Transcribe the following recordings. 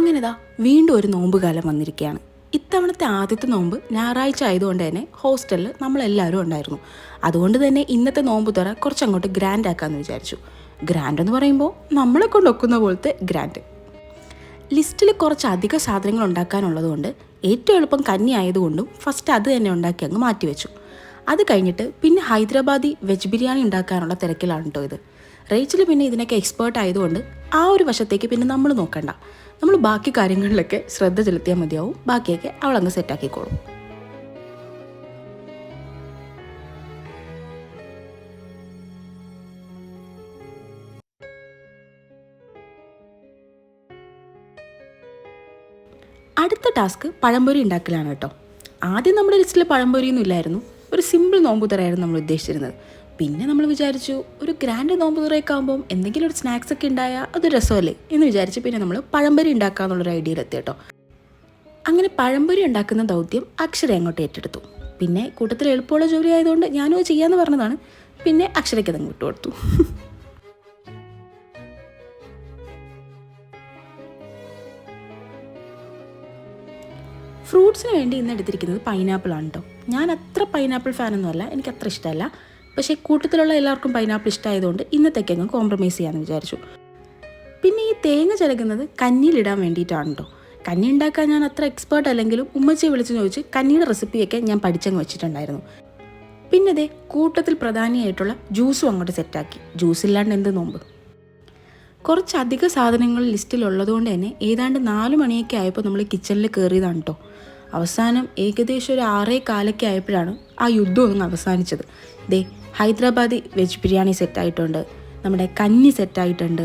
അങ്ങനെതാ വീണ്ടും ഒരു നോമ്പ് കാലം വന്നിരിക്കുകയാണ്. ഇത്തവണത്തെ ആദ്യത്തെ നോമ്പ് ഞായറാഴ്ച ആയതുകൊണ്ട് തന്നെ ഹോസ്റ്റലിൽ നമ്മളെല്ലാവരും ഉണ്ടായിരുന്നു. അതുകൊണ്ട് തന്നെ ഇന്നത്തെ നോമ്പ് തുറ കുറച്ചങ്ങോട്ട് ഗ്രാൻഡ് ആക്കാമെന്ന് വിചാരിച്ചു. ഗ്രാൻഡ് എന്ന് പറയുമ്പോൾ നമ്മളെ കൊണ്ട് ഒക്കുന്ന പോലത്തെ ഗ്രാൻഡ് ലിസ്റ്റിൽ കുറച്ച് അധിക സാധനങ്ങൾ ഉണ്ടാക്കാനുള്ളതുകൊണ്ട് ഏറ്റവും എളുപ്പം കന്നി ആയതുകൊണ്ടും ഫസ്റ്റ് അത് തന്നെ ഉണ്ടാക്കി അങ്ങ് മാറ്റിവെച്ചു. അത് കഴിഞ്ഞിട്ട് പിന്നെ ഹൈദരാബാദി വെജ് ബിരിയാണി ഉണ്ടാക്കാനുള്ള തിരക്കിലാണ് കേട്ടോ ഇത്. റേച്ചിൽ പിന്നെ ഇതിനൊക്കെ എക്സ്പേർട്ട് ആയതുകൊണ്ട് ആ ഒരു വശത്തേക്ക് പിന്നെ നമ്മൾ നോക്കണ്ട. നമ്മൾ ബാക്കി കാര്യങ്ങളിലൊക്കെ ശ്രദ്ധ ചെലുത്തിയാൽ മതിയാവും. ബാക്കിയൊക്കെ അവളങ്ങ് സെറ്റാക്കിക്കോളും അടുത്ത ടാസ്ക് പഴംപൊരി ഉണ്ടാക്കലാണ് കേട്ടോ. ആദ്യം നമ്മുടെ ലിസ്റ്റിൽ പഴംപൊരിയൊന്നും ഇല്ലായിരുന്നു. ഒരു സിമ്പിൾ നോമ്പുതറായിരുന്നു നമ്മൾ ഉദ്ദേശിച്ചിരുന്നത്. പിന്നെ നമ്മൾ വിചാരിച്ചു ഒരു ഗ്രാൻഡ് നോമ്പുതുറയൊക്കെ ആകുമ്പം എന്തെങ്കിലും ഒരു സ്നാക്സ് ഒക്കെ ഉണ്ടായാൽ അത് രസമല്ലേ എന്ന് വിചാരിച്ച് പിന്നെ നമ്മൾ പഴംപൊരി ഉണ്ടാക്കാന്നുള്ളൊരു ഐഡിയയിലെത്തി കേട്ടോ അങ്ങനെ പഴംപൊരി ഉണ്ടാക്കുന്ന ദൗത്യം അക്ഷര അങ്ങോട്ട് ഏറ്റെടുത്തു. പിന്നെ കൂട്ടത്തിൽ എളുപ്പമുള്ള ജോലി ആയതുകൊണ്ട് ഞാനും അത് ചെയ്യാമെന്ന് പറഞ്ഞതാണ്. പിന്നെ അക്ഷരയ്ക്ക് അതങ്ങ് വിട്ടുകൊടുത്തു ഫ്രൂട്ട്സിന് വേണ്ടി ഇന്ന് എടുത്തിരിക്കുന്നത് പൈനാപ്പിൾ ആണ് കേട്ടോ ഞാൻ അത്ര പൈനാപ്പിൾ ഫാനൊന്നുമല്ല എനിക്ക് അത്ര ഇഷ്ടമല്ല. പക്ഷേ കൂട്ടത്തിലുള്ള എല്ലാവർക്കും പൈനാപ്പിൾ ഇഷ്ടമായതുകൊണ്ട് ഇന്നത്തേക്ക് അങ്ങ് കോംപ്രമൈസ് ചെയ്യാമെന്ന് വിചാരിച്ചു. പിന്നെ ഈ തേങ്ങ ചിലകുന്നത് കഞ്ഞിയിലിടാൻ വേണ്ടിയിട്ടാണ് കേട്ടോ കഞ്ഞി ഉണ്ടാക്കാൻ ഞാൻ അത്ര എക്സ്പേർട്ട് അല്ലെങ്കിലും ഉമ്മച്ചെ വിളിച്ച് ചോദിച്ച് കഞ്ഞിയുടെ റെസിപ്പിയൊക്കെ ഞാൻ പഠിച്ചങ്ങ് വെച്ചിട്ടുണ്ടായിരുന്നു. പിന്നെ ദേ കൂട്ടത്തിൽ പ്രധാനിയായിട്ടുള്ള ജ്യൂസും അങ്ങോട്ട് സെറ്റാക്കി ജ്യൂസ് ഇല്ലാണ്ട് എന്ത് നോമ്പ്? കുറച്ചധിക സാധനങ്ങൾ ലിസ്റ്റിലുള്ളതുകൊണ്ട് തന്നെ ഏതാണ്ട് നാല് മണിയൊക്കെ ആയപ്പോൾ നമ്മൾ കിച്ചണിൽ കയറിയതാണ് കേട്ടോ അവസാനം ഏകദേശം ഒരു ആറേ കാലൊക്കെ ആയപ്പോഴാണ് ആ യുദ്ധം ഒന്ന് അവസാനിച്ചത്. ദേ ഹൈദരാബാദി വെജ് ബിരിയാണി സെറ്റായിട്ടുണ്ട്. നമ്മുടെ കഞ്ഞി സെറ്റായിട്ടുണ്ട്.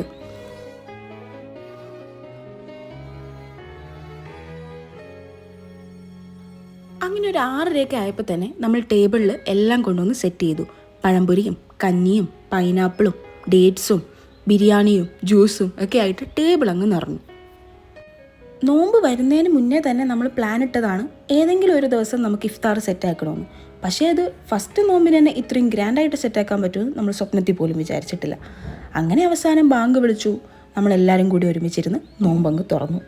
അങ്ങനെ ഒരു ആറരയൊക്കെ ആയപ്പോൾ തന്നെ നമ്മൾ ടേബിളിൽ എല്ലാം കൊണ്ടുവന്ന് സെറ്റ് ചെയ്തു. പഴംപൊരിയും കഞ്ഞിയും പൈനാപ്പിളും ഡേറ്റ്സും ബിരിയാണിയും ജ്യൂസും ഒക്കെ ആയിട്ട് ടേബിൾ അങ്ങ് നിറഞ്ഞു. നോമ്പ് വരുന്നതിന് മുന്നേ തന്നെ നമ്മൾ പ്ലാൻ ഇട്ടതാണ്. ഏതെങ്കിലും ഒരു ദിവസം നമുക്ക് ഇഫ്താർ സെറ്റ് ആക്കണമെന്ന് പക്ഷേ അത് ഫസ്റ്റ് നോമ്പിന് തന്നെ ഇത്രയും ഗ്രാൻഡായിട്ട് സെറ്റാക്കാൻ പറ്റുമെന്ന് നമ്മൾ സ്വപ്നത്തിൽ പോലും വിചാരിച്ചിട്ടില്ല. അങ്ങനെ അവസാനം ബാങ്ക് വിളിച്ചു. നമ്മളെല്ലാവരും കൂടി ഒരുമിച്ചിരുന്ന് നോമ്പങ്ങ് തുറന്നു.